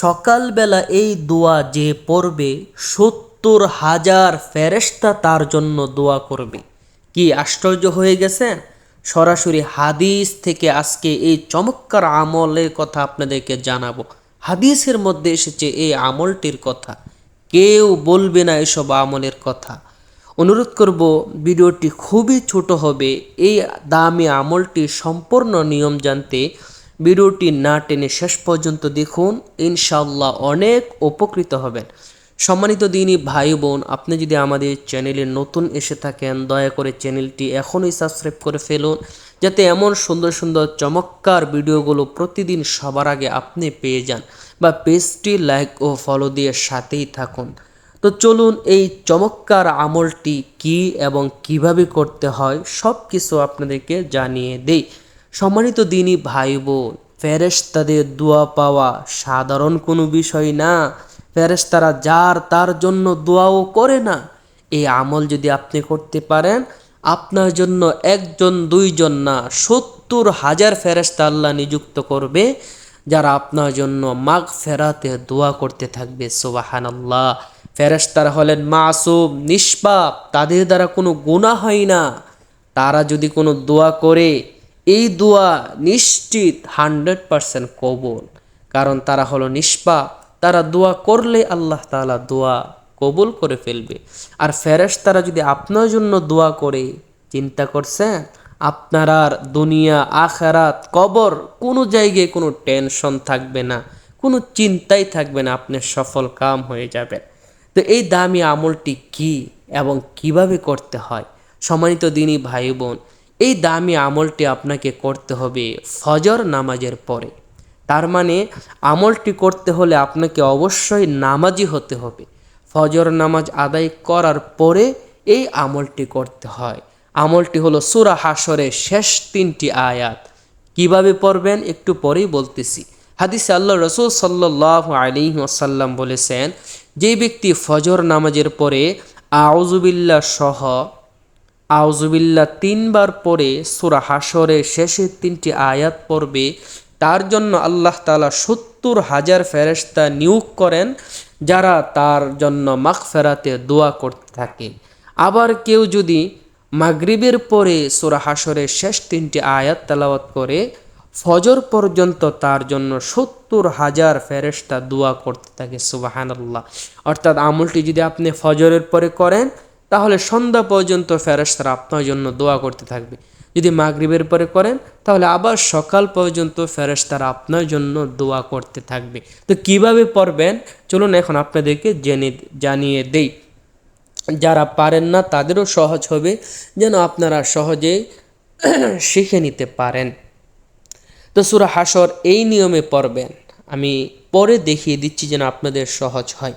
সকালবেলা এই দোয়া যে পড়বে, সত্তর হাজার ফেরেশতা তার জন্য দোয়া করবে। কি আশ্চর্য হয়ে গেছেন সরাসরি হাদিস থেকে আজকে এই চমৎকার আমলের কথা আপনাদেরকে জানাব। হাদিসের মধ্যে এসেছে এই আমলটির কথা। কেউ বলবে না এসব আমলের কথা। অনুরোধ করব, ভিডিওটি খুবই ছোট হবে। এই দামি আমলটি সম্পূর্ণ নিয়ম জানতে ভিডিওটি না টেনে শেষ পর্যন্ত দেখুন। ইনশাল্লাহ অনেক উপকৃত হবেন। সম্মানিত দিনই ভাই বোন, আপনি যদি আমাদের চ্যানেলে নতুন এসে থাকেন, দয়া করে চ্যানেলটি এখনই সাবস্ক্রাইব করে ফেলুন, যাতে এমন সুন্দর সুন্দর চমৎকার ভিডিওগুলো প্রতিদিন সবার আগে আপনি পেয়ে যান বা পেজটি লাইক ও ফলো দিয়ে সাথেই থাকুন। তো চলুন এই চমৎকার আমলটি কি এবং কীভাবে করতে হয় সব কিছু আপনাদেরকে জানিয়ে দেই। সম্মানিত দিনই ভাই বোন ফেরেশতাদের দোয়া পাওয়া সাধারণ কোনো বিষয় না। ফেরেশতারা যার তার জন্য দোয়াও করে না। এই আমল যদি আপনি করতে পারেন, আপনার জন্য একজন, দুইজন না, সত্তর হাজার ফেরেশতা আল্লাহ নিযুক্ত করবে, যারা আপনার জন্য মাগ ফেরাতে দোয়া করতে থাকবে। সোবাহান আল্লাহ ফেরেশতারা হলেন মাসুম, নিষ্পাপ, তাদের দ্বারা কোনো গুণা হয় না। তারা যদি কোনো দোয়া করে এই দোয়া নিশ্চিত হান্ড্রেড পারসেন্ট কবুল। কারণ তারা হলো নিষ্পাপ তারা দোয়া করলে আল্লাহ তাআলা দোয়া কবুল করে ফেলবে। আর ফেরেশ তারা যদি আপনার জন্য দোয়া করে, চিন্তা করছেন, আপনার আর দুনিয়া, আখারাত, কবর কোনো জায়গায় কোনো টেনশন থাকবে না, কোনো চিন্তাই থাকবে না, আপনি সফল কাম হয়ে যাবেন। তো এই দামি আমলটি কি এবং কীভাবে করতে হয়? সম্মানিত দিনই ভাই বোন এই দামি আমলটি আপনাকে করতে হবে ফজর নামাজের পরে। তার মানে আমলটি করতে হলে আপনাকে অবশ্যই নামাজি হতে হবে। ফজর নামাজ আদায় করার পরে এই আমলটি করতে হয়। আমলটি হলো সুরা হাসরের শেষ তিনটি আয়াত। কীভাবে পড়বেন? একটু পরেই বলতেছি। হাদিসে আল্লাহ রসুল সাল্লাহ আলী ওসাল্লাম বলেছেন, যে ব্যক্তি ফজর নামাজের পরে আউজুবিল্লা সহ আউজুবিল্লা তিনবার পরে সুরা হাসরের শেষের তিনটি আয়াত পড়বে। তার জন্য আল্লাহ তালা সত্তর হাজার ফেরেস্তা নিয়োগ করেন, যারা তার জন্য মাখ ফেরাতে দোয়া করতে থাকে আবার কেউ যদি মাগরিবের পরে সুরা হাসরের শেষ তিনটি আয়াত তেলাওয়াত করে, ফজর পর্যন্ত তার জন্য সত্তর হাজার ফেরেস্তা দোয়া করতে থাকে, সুবাহানাল্লাহ। অর্থাৎ আমলটি যদি আপনি ফজরের পরে করেন তাহলে সন্ধ্যা পর্যন্ত ফেরেস্তারা আপনার জন্য দোয়া করতে থাকবে। যদি মাগরিবের পরে করেন, তাহলে আবার সকাল পর্যন্ত ফেরেস্তারা আপনার জন্য দোয়া করতে থাকবে। তো কীভাবে পড়বেন? চলুন এখন আপনাদেরকে জেনে, জানিয়ে দেই। যারা পারেন না, তাদেরও সহজ হবে যেন আপনারা সহজে শিখে নিতে পারেন। তো সুরা হাসর এই নিয়মে পড়বেন। আমি পরে দেখিয়ে দিচ্ছি যেন আপনাদের সহজ হয়।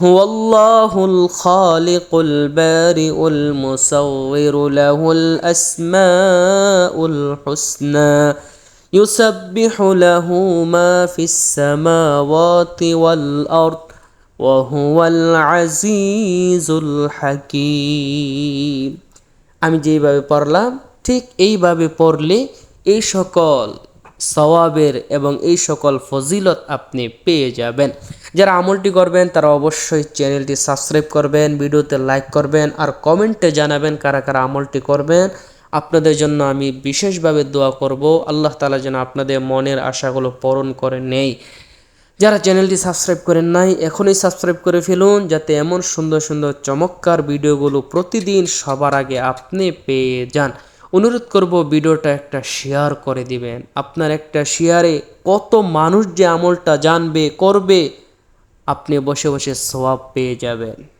هو الله الخالق البارئ المصور له الاسماء الحسنى يسبح له ما في السماوات والارض وهو العزيز الحكيم আমি যেইভাবে পড়লাম ঠিক এইভাবে পড়লে এই সকল সওয়াবের এবং এই সকল ফজিলত আপনি পেয়ে যাবেন। যারা আমলটি করবেন, তারা অবশ্যই চ্যানেলটি সাবস্ক্রাইব করবেন, ভিডিওতে লাইক করবেন আর কমেন্টে জানাবেন কারা কারা আমলটি করবেন। আপনাদের জন্য আমি বিশেষভাবে দোয়া করব, আল্লাহ তালা যেন আপনাদের মনের আশাগুলো পূরণ করে নেই যারা চ্যানেলটি সাবস্ক্রাইব করেন নাই, এখনই সাবস্ক্রাইব করে ফেলুন, যাতে এমন সুন্দর সুন্দর চমৎকার ভিডিওগুলো প্রতিদিন সবার আগে আপনি পেয়ে যান। অনুরোধ করব ভিডিওটা একটা শেয়ার করে দিবেন। আপনার একটা শেয়ারে কত মানুষ যে আমলটা জানবে, করবে, আপনি বসে বসে সবাব পেয়ে যাবেন।